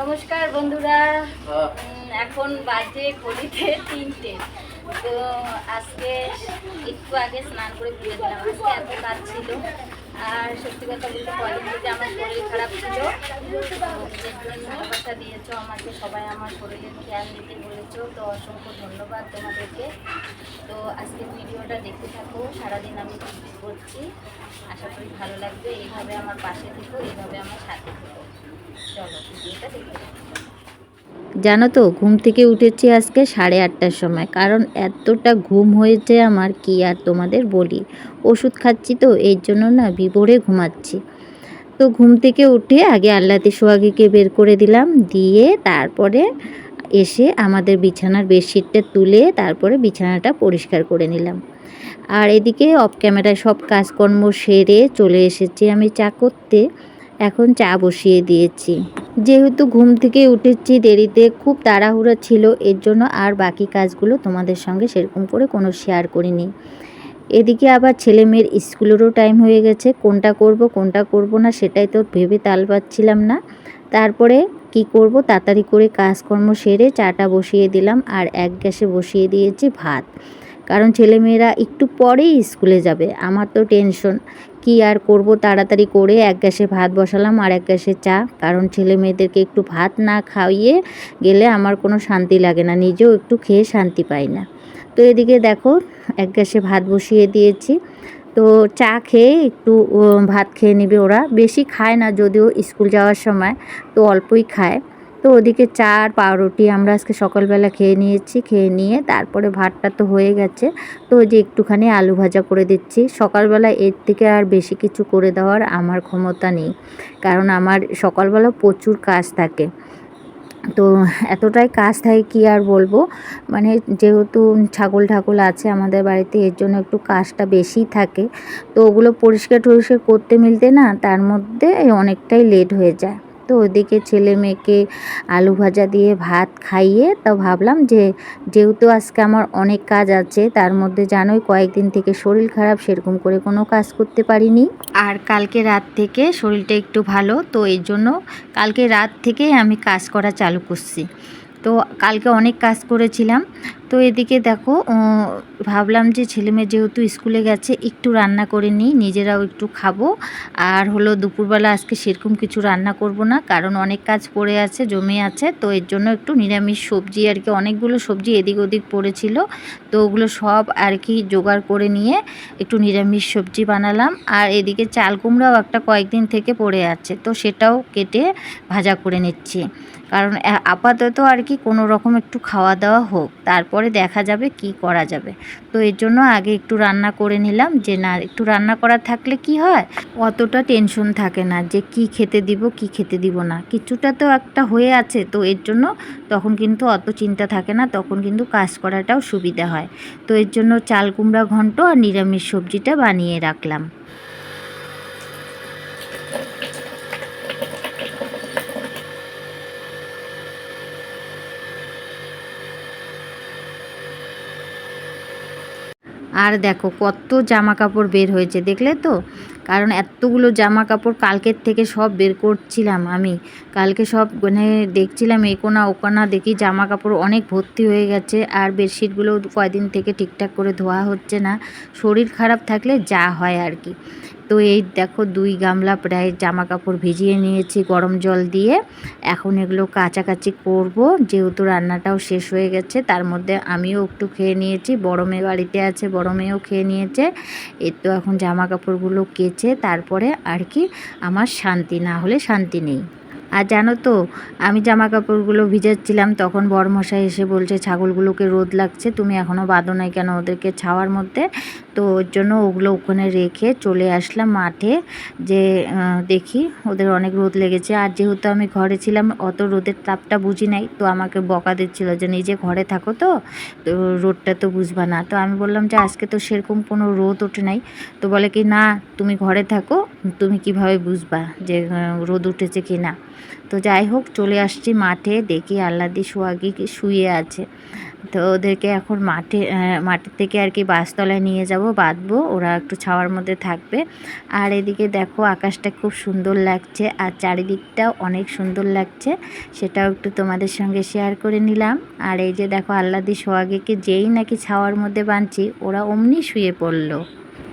নমস্কার বন্ধুরা। এখন বাজে কলিতে তিনটে। তো আজকে একটু আগে স্নান করে ঘুরে দিলাম আজকে এত কাজ ছিল। আর সত্যি কথা বলতে কদিন থেকে আমার শরীর খারাপ ছিল। কথা দিয়েছ আমাকে, সবাই আমার শরীরের খেয়াল নিতে বলেছ, তো অসংখ্য ধন্যবাদ তোমাদেরকে। তো আজকে ভিডিওটা দেখতে থাকো, সারাদিন আমি করছি, আশা করি ভালো লাগবে। এইভাবে আমার পাশে থেকো, এইভাবে আমার সাথে থেকো। চলো, ভিডিওটা দেখতে থাকো। জানো তো, ঘুম থেকে উঠেছি আজকে সাড়ে আটটার সময়। কারণ এতটা ঘুম হয়েছে আমার কি আর তোমাদের বলি। ওষুধ খাচ্ছি তো, এর জন্য না বিভোরে ঘুমাচ্ছি। তো ঘুম থেকে উঠে আগে আল্লাতে সোহাগীকে বের করে দিলাম, দিয়ে তারপরে এসে আমাদের বিছানার বেডশিটটা তুলে তারপরে বিছানাটা পরিষ্কার করে নিলাম। আর এদিকে অফ ক্যামেরায় সব কাজকর্ম সেরে চলে এসেছি আমি চা করতে। এখন চা বসিয়ে দিয়েছি। যেহেতু ঘুম থেকে উঠেছি, দেরিতে খুব তাড়াহুড়া ছিল, এর জন্য আর বাকি কাজগুলো তোমাদের সঙ্গে সেরকম করে কোনো শেয়ার করিনি। এদিকে আবার ছেলে মেয়ের স্কুলেরও টাইম হয়ে গেছে, কোনটা করব কোনটা করব না সেটাই তো ভেবে তাল পাচ্ছিলাম না। তারপরে কি করব, তাড়াতাড়ি করে কাজকর্ম সেরে চাটা বসিয়ে দিলাম আর এক গ্যাসে বসিয়ে দিয়েছি ভাত। কারণ ছেলেমেয়েরা একটু পরেই স্কুলে যাবে, আমার তো টেনশন কি আর করব তাড়াতাড়ি করে এক গ্যাসে ভাত বসালাম আর এক গ্যাসে চা। কারণ ছেলে মেয়েদেরকে একটু ভাত না খাইয়ে গেলে আমার কোনো শান্তি লাগে না, নিজেও একটু খেয়ে শান্তি পাই না। তো এদিকে দেখো, এক গ্যাসে ভাত বসিয়ে দিয়েছি। তো চা খেয়ে একটু ভাত খেয়ে নেবে ওরা। বেশি খায় না, যদিও স্কুল যাওয়ার সময়, তো অল্পই খায়। তো ওদিকে চা আর পাউরুটি আমরা আজকে সকালবেলা খেয়ে নিয়েছি, খেয়ে নিয়ে তারপরে ভাতটা তো হয়ে গেছে। তো ওই যে একটুখানি আলু ভাজা করে দিচ্ছি। সকালবেলা এর থেকে আর বেশি কিছু করে দেওয়ার আমার ক্ষমতা নেই। কারণ আমার সকালবেলা প্রচুর কাজ থাকে। তো এতটাই কাজ থাকে কি আর বলব? মানে যেহেতু ছাগল ঠাকুল আছে আমাদের বাড়িতে, এর জন্য একটু কাজটা বেশি থাকে। তো ওগুলো পরিষ্কার টরিষ্কার করতে মিলতে না তার মধ্যে অনেকটাই লেট হয়ে যায়। তো ওদিকে ছেলে মেয়েকে আলু ভাজা দিয়ে ভাত খাইয়ে তো ভাবলাম যে, যেহেতু আজকে আমার অনেক কাজ আছে, তার মধ্যে জানোই কয়েকদিন থেকে শরীর খারাপ, সেরকম করে কোনো কাজ করতে পারিনি। আর কালকে রাত থেকে শরীরটা একটু ভালো, তো এই জন্য কালকে রাত থেকেই আমি কাজ করা চালু করছি। তো কালকে অনেক কাজ করেছিলাম। তো এদিকে দেখো ভাবলাম যে ছেলে মেয়ে যেহেতু স্কুলে গেছে, একটু রান্না করে নিই, নিজেরাও একটু খাব। আর হলো দুপুরবেলা আজকে সেরকম কিছু রান্না করব না, কারণ অনেক কাজ পড়ে আছে, জমে আছে। তো এর জন্য একটু নিরামিষ সবজি আর কি, অনেকগুলো সবজি এদিক ওদিক পড়েছিল। তো ওগুলো সব আর কি জোগাড় করে নিয়ে একটু নিরামিষ সবজি বানালাম। আর এদিকে চাল কুমড়াও একটা কয়েকদিন থেকে পড়ে আছে, তো সেটাও কেটে ভাজা করে নিচ্ছি। কারণ আপাতত আর কি কোনো রকম একটু খাওয়া দাওয়া হোক, তারপরে দেখা যাবে কি করা যাবে। তো এর জন্য আগে একটু রান্না করে নিলাম, যে না, একটু রান্না করা থাকলে কি হয়, অতটা টেনশন থাকে না যে কি খেতে দিব, কি খেতে দিব না। কিছুটা তো একটা হয়ে আছে, তো এর জন্য তখন কিন্তু অত চিন্তা থাকে না, তখন কিন্তু কাজ করাটাও সুবিধা হয়। তো এর জন্য চাল কুমড়া ঘন্ট আর নিরামিষ সবজিটা বানিয়ে রাখলাম। আর দেখো কত জামা কাপড় বের হয়েছে, দেখলে তো? কারণ এতগুলো জামা কাপড় কালকের থেকে সব বের করছিলাম আমি। কালকে সব মানে দেখছিলাম এই কোনা ও কোনা দেখি জামা কাপড় অনেক ভর্তি হয়ে গেছে আর বেডশিটগুলো কয়দিন থেকে ঠিকঠাক করে ধোয়া হচ্ছে না। শরীর খারাপ থাকলে যা হয় আর কি। তো এই দেখো দুই গামলা প্রায় জামা কাপড় ভিজিয়ে নিয়েছি গরম জল দিয়ে। এখন এগুলো কাচাকাচি করব, যেহেতু রান্নাটাও শেষ হয়ে গেছে, তার মধ্যে আমিও একটু খেয়ে নিয়েছি। বড় মেয়ে বাড়িতে আছে, বড় মেয়েও খেয়ে নিয়েছে। এর তো এখন জামা কাপড়গুলো কেচে তারপরে আর কি আমার শান্তি, না হলে শান্তি নেই। আর জানো তো, আমি জামা কাপড়গুলো ভিজাচ্ছিলাম, তখন বড়মশাই এসে বলছে, ছাগলগুলোকে রোদ লাগছে, তুমি এখনও বাঁধো নাই কেন ওদেরকে ছাওয়ার মধ্যে? তো ওর জন্য ওগুলো ওখানে রেখে চলে আসলাম মাঠে যে দেখি ওদের অনেক রোদ লেগেছে। আর যেহেতু আমি ঘরে ছিলাম, অত রোদের তাপটা বুঝি নাই। তো আমাকে বকা দিচ্ছিল যে, নিজে ঘরে থাকো তো তো রোদটা তো বুঝবা না। তো আমি বললাম যে, আজকে তো সেরকম কোনো রোদ ওঠে নাই। তো বলে কি, না, তুমি ঘরে থাকো, তুমি কীভাবে বুঝবা যে রোদ উঠেছে কি না তো যাই হোক, চলে আসছি মাঠে। দেখি আল্লাদি সোয়াগি শুয়ে আছে। তো ওদেরকে এখন মাঠে মাঠের থেকে আর কি বাসতলায় নিয়ে যাব, বাঁধবো। ওরা একটু ছাওয়ার মধ্যে থাকবে। আর এদিকে দেখো আকাশটা খুব সুন্দর লাগছে আর চারিদিকটাও অনেক সুন্দর লাগছে। সেটাও একটু তোমাদের সঙ্গে শেয়ার করে নিলাম। আর এই যে দেখো আল্লাদি সোহাগীকে যেই নাকি ছাওয়ার মধ্যে বাঁধছি, ওরা অমনি শুয়ে পড়ল।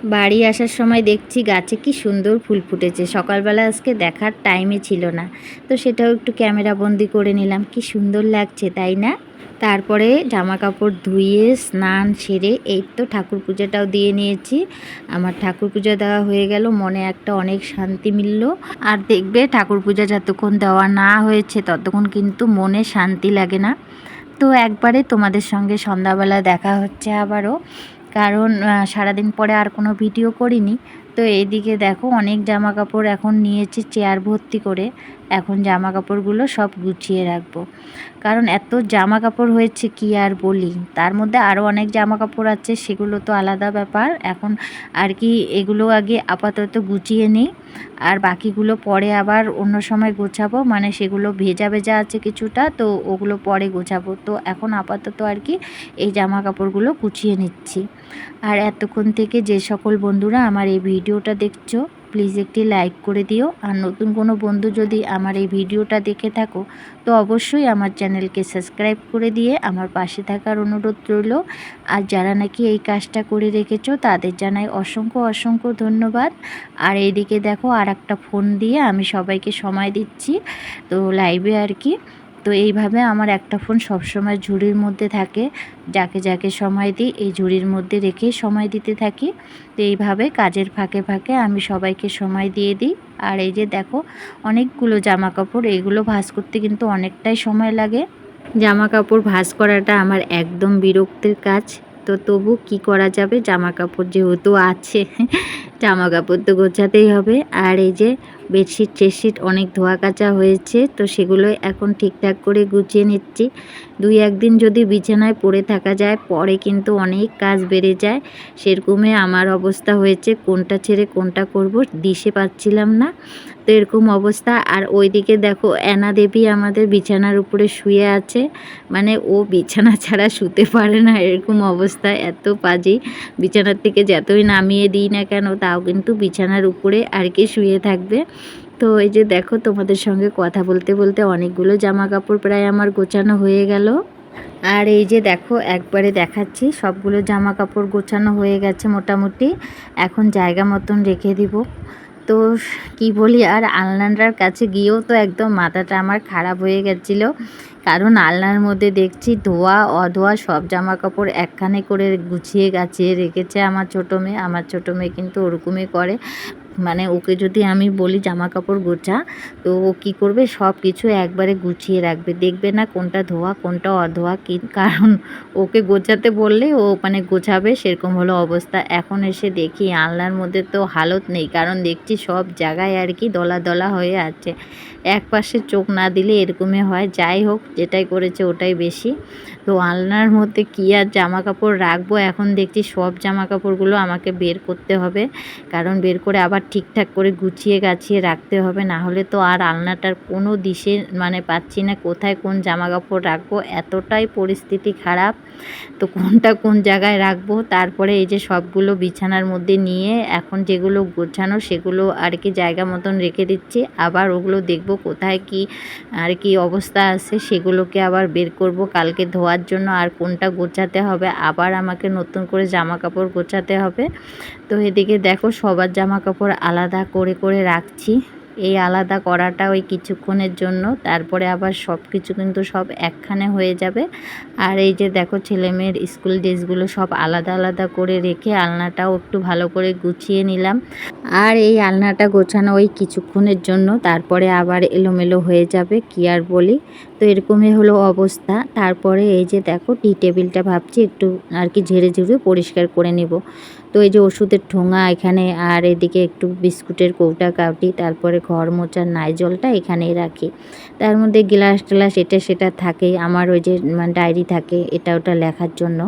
বাড়ি আসার সময় দেখছি গাছে কি সুন্দর ফুল ফুটেছে। সকালবেলা আজকে দেখার টাইমে ছিল না। তো সেটাও একটু ক্যামেরা বন্দি করে নিলাম। কি সুন্দর লাগছে, তাই না? তারপরে জামা কাপড় ধুয়ে, স্নান সেরে এই তো ঠাকুর পূজাটাও দিয়ে নিয়েছি। আমার ঠাকুর পূজা দেওয়া হয়ে গেল, মনে একটা অনেক শান্তি মিলল। আর দেখবে ঠাকুর পূজা যতক্ষণ দেওয়া না হয়েছে, ততক্ষণ কিন্তু মনে শান্তি লাগে না। তো একবারে তোমাদের সঙ্গে সন্ধ্যাবেলা দেখা হচ্ছে আবারও। কারণ সারাদিন পরে আর কোনো ভিডিও করিনি। তো এইদিকে দেখো, অনেক জামা কাপড় এখন নিয়েছি, চেয়ার ভর্তি করে। এখন জামা কাপড়গুলো সব গুছিয়ে রাখব। কারণ এত জামা কাপড় হয়েছে কি আর বলি? তার মধ্যে আরও অনেক জামা কাপড় আছে, সেগুলো তো আলাদা ব্যাপার। এখন আর কি এগুলো আগে আপাতত গুছিয়ে নিই। আর বাকিগুলো পরে আবার অন্য সময় গোছাবো। মানে সেগুলো ভেজা ভেজা আছে কিছুটা, তো ওগুলো পরে গোছাবো। তো এখন আপাতত আর কি এই জামা কাপড়গুলো গুছিয়ে নিচ্ছি। আর এতক্ষণ থেকে যে সকল বন্ধুরা আমার এই ভিডিওটা দেখছ প্লিজ একটি লাইক করে দিও। আর নতুন কোনো বন্ধু যদি আমার এই ভিডিওটা দেখে থাকো, তো অবশ্যই আমার চ্যানেলকে সাবস্ক্রাইব করে দিয়ে আমার পাশে থাকার অনুরোধ রইল। আর যারা নাকি এই কাজটা করে রেখেছো, তাদের জানাই অসংখ্য অসংখ্য ধন্যবাদ। আর এইদিকে দেখো আর একটা ফোন দিয়ে আমি সবাইকে সময় দিচ্ছি। তো লাইভে আর কি। তো এইভাবে আমার একটা ফোন সবসময় ঝুড়ির মধ্যে থাকে। যাকে যাকে সময় দিই, এই ঝুড়ির মধ্যে রেখে সময় দিতে থাকি। তো এইভাবে কাজের ফাঁকে ফাঁকে আমি সবাইকে সময় দিয়ে দিই। আর এই যে দেখো, অনেকগুলো জামা কাপড় এইগুলো ভাঁজ করতে কিন্তু অনেকটাই সময় লাগে। জামা কাপড় ভাঁজ করাটা আমার একদম বিরক্তির কাজ। তো তবু কি করা যাবে? জামা কাপড় যেহেতু আছে জামা কাপড় তো গোছাতেই হবে। আর এই যে বেডশিট টেডশিট অনেক ধোয়া কাচা হয়েছে, তো সেগুলো এখন ঠিকঠাক করে গুছিয়ে নিচ্ছি। দুই একদিন যদি বিছানায় পড়ে থাকা যায়, পরে কিন্তু অনেক কাজ বেড়ে যায়। সেরকমই আমার অবস্থা হয়েছে, কোনটা ছেড়ে কোনটা করব, দিশে পাচ্ছিলাম না। তো এরকম অবস্থা। আর ওইদিকে দেখো, অ্যানা দেবী আমাদের বিছানার উপরে শুয়ে আছে। মানে ও বিছানা ছাড়া শুতে পারে না, এরকম অবস্থা। এত পাজি বিছানার থেকে যতই নামিয়ে দিই না কেন, তাও কিন্তু বিছানার উপরে আর কি শুয়ে থাকবে। তো এই যে দেখো, তোমাদের সঙ্গে কথা বলতে বলতে অনেকগুলো জামা কাপড় প্রায় আমার গোছানো হয়ে গেল। আর এই যে দেখো, একবারে দেখাচ্ছি, সবগুলো জামা কাপড় গোছানো হয়ে গেছে মোটামুটি। এখন জায়গা মতন রেখে দিব। তো কি বলি, আর আলনাটার কাছে গিয়েও তো একদম মাথাটা আমার খারাপ হয়ে গেছিল। কারণ আলনার মধ্যে দেখছি ধোয়া, অধোয়া সব জামা কাপড় একখানে করে গুছিয়ে গাছিয়ে রেখেছে আমার ছোটো মেয়ে। আমার ছোটো মেয়ে কিন্তু ওরকমই করে। মানে ওকে যদি আমি বলি জামা কাপড় গোছা, তো ও কী করবে? সব কিছু একবারে গুছিয়ে রাখবে। দেখবে না কোনটা ধোয়া, কোনটা অধোয়া, কি কারণ ওকে গোছাতে বললে ও মানে গোছাবে, সেরকম হলো অবস্থা। এখন এসে দেখি আলনার মধ্যে তো হালত নেই, কারণ দেখছি সব জায়গায় আর কি দলা দলা হয়ে আছে। এক পাশে চোখ না দিলে এরকমই হয়। যাই হোক, যেটাই করেছে ওটাই বেশি। তো আলনার মধ্যে কী আর জামা কাপড় রাখব? এখন দেখছি সব জামা কাপড়গুলো আমাকে বের করতে হবে। কারণ বের করে আবার ঠিকঠাক করে গুছিয়ে গাছিয়ে রাখতে হবে। না হলে তো আর আলনাটার কোনো দিশে মানে পাচ্ছি না, কোথায় কোন জামা কাপড় রাখব? এতটাই পরিস্থিতি খারাপ। তো কোনটা কোন জায়গায় রাখব? তারপরে এই যে সবগুলো বিছানার মধ্যে নিয়ে এখন যেগুলো গোছানো, সেগুলো আর কি জায়গা মতন রেখে দিচ্ছি। আবার ওগুলো দেখব কোথায় কি আর কি অবস্থা আছে, সেগুলোকে আবার বের করব। কালকে ধোয়ার জন্য আর কোনটা গোছাতে হবে, আবার আমাকে নতুন করে জামা কাপড় গোছাতে হবে। তো এদিকে দেখো সবার জামা কাপড় আলাদা করে করে রাখছি। এই আলাদা করাটা ওই কিছুক্ষণের জন্য, তারপরে আবার সব কিছু কিন্তু সব একখানে হয়ে যাবে। আর এই যে দেখো ছেলে মেয়ের স্কুল ড্রেসগুলো সব আলাদা আলাদা করে রেখে আলনাটাও একটু ভালো করে গুছিয়ে নিলাম। আর এই আলনাটা গোছানো ওই কিছুক্ষণের জন্য, তারপরে আবার এলোমেলো হয়ে যাবে, কি আর বলি। তো এরকমই হলো অবস্থা। তারপরে এই যে দেখো টি টেবিলটা ভাবছি একটু আর কি ঝেড়ে ঝেড়ে পরিষ্কার করে নেব। তো এই যে ওষুধের ঠোঙা এখানে, আর এদিকে একটু বিস্কুটের কৌটা, কাউটি, তারপরে ঘর মোচার নাইজলটা এখানেই রাখি। তার মধ্যে গ্লাস টেলাস এটা সেটা থাকে, আমার ওই যে মানে ডায়েরি থাকে এটা ওটা লেখার জন্য।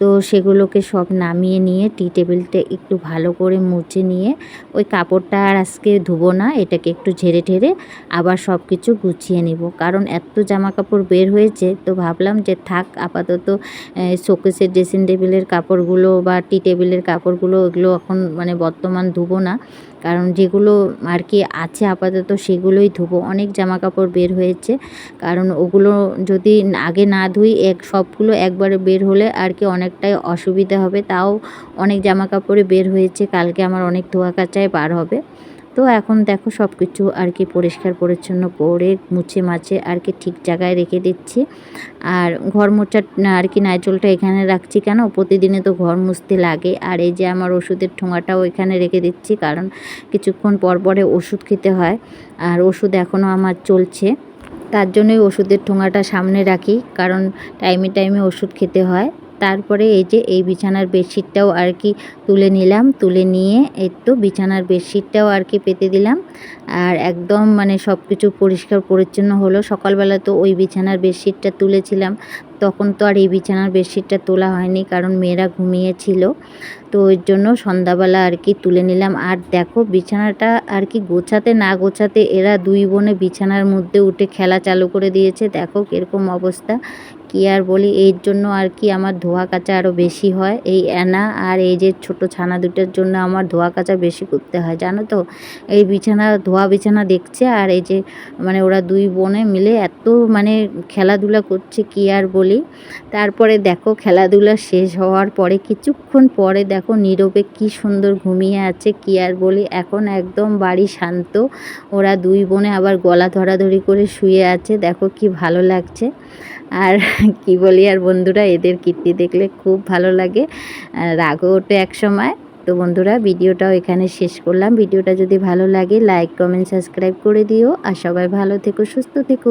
তো সেগুলোকে সব নামিয়ে নিয়ে টি টেবিলটা একটু ভালো করে মুছে নিয়ে ওই কাপড়টা আর আজকে ধুবো না, এটাকে একটু ঝেড়ে ঠেড়ে আবার সব কিছু গুছিয়ে নিব। কারণ এত জামা কাপড় বের হয়েছে, তো ভাবলাম যে থাক, আপাতত শোকেসের ড্রেসিং টেবিলের কাপড়গুলো বা টি টেবিলের কাপড়গুলো ওগুলো এখন মানে বর্তমান ধুবো না। কারণ যেগুলো আর কি আছে আপাতত সেগুলোই ধুবো। অনেক জামা কাপড় বের হয়েছে। কারণ ওগুলো যদি আগে না ধুই, এক সবগুলো একবারে বের হলে আর কি অনেকটাই অসুবিধা হবে। তাও অনেক জামা কাপড়ে বের হয়েছে। কালকে আমার অনেক ধোয়া কাচায় বার হবে। তো এখন দেখো সব কিছু আর কি পরিষ্কার পরিচ্ছন্ন করে মুছে মাছে আর কি ঠিক জায়গায় রেখে দিচ্ছি। আর ঘর মোছার আর কি নাইচলটা এখানে রাখছি কেন? প্রতিদিনে তো ঘর মুছতে লাগে। আর এই যে আমার ওষুধের ঠোঙাটাও এখানে রেখে দিচ্ছি কারণ কিছুক্ষণ পর পরে ওষুধ খেতে হয়। আর ওষুধ এখনও আমার চলছে। তার জন্যই ওষুধের ঠোঙাটা সামনে রাখি কারণ টাইমে টাইমে ওষুধ খেতে হয়। তারপরে এই যে এই বিছানার বেডশিটটাও আর কি তুলে নিলাম, তুলে নিয়ে তো বিছানার বেডশিটটাও আর কি পেতে দিলাম। আর একদম মানে সব কিছু পরিষ্কার পরিচ্ছন্ন হলো। সকালবেলা তো ওই বিছানার বেডশিটটা তুলেছিলাম। তখন তো আর এই বিছানার বেডশিটটা তোলা হয়নি, কারণ মেয়েরা ঘুমিয়েছিল। তো ওই জন্য সন্ধ্যাবেলা আর কি তুলে নিলাম। আর দেখো, বিছানাটা আর কি গোছাতে না গোছাতে এরা দুই বোনে বিছানার মধ্যে উঠে খেলা চালু করে দিয়েছে। দেখো কীরকম অবস্থা। কি আর বলি, এর জন্য আর কি আমার ধোয়া কাচা আরও বেশি হয়। এই অ্যানা আর এই যে ছোট ছানা দুটোর জন্য আমার ধোয়া কাচা বেশি করতে হয়, জানো তো? এই বিছানা, ধোয়া বিছানা দেখছে আর এই যে মানে ওরা দুই বোনে মিলে এত মানে খেলাধুলা করছে, কি আর বলি? তারপরে দেখো খেলাধুলা শেষ হওয়ার পরে কিছুক্ষণ পরে দেখো নীরবে কি সুন্দর ঘুমিয়ে আছে কি আর বলি। এখন একদম বাড়ি শান্ত। ওরা দুই বোনে আবার গলা ধরাধরি করে শুয়ে আছে। দেখো কি ভালো লাগছে। আর কি বলি আর বন্ধুরা, এদের কীর্তি দেখলে খুব ভালো লাগে। রাগও ওঠে এক সময়। তো বন্ধুরা, ভিডিওটাও এখানে শেষ করলাম। ভিডিওটা যদি ভালো লাগে লাইক কমেন্ট সাবস্ক্রাইব করে দিও। আর সবাই ভালো থেকো, সুস্থ থেকো।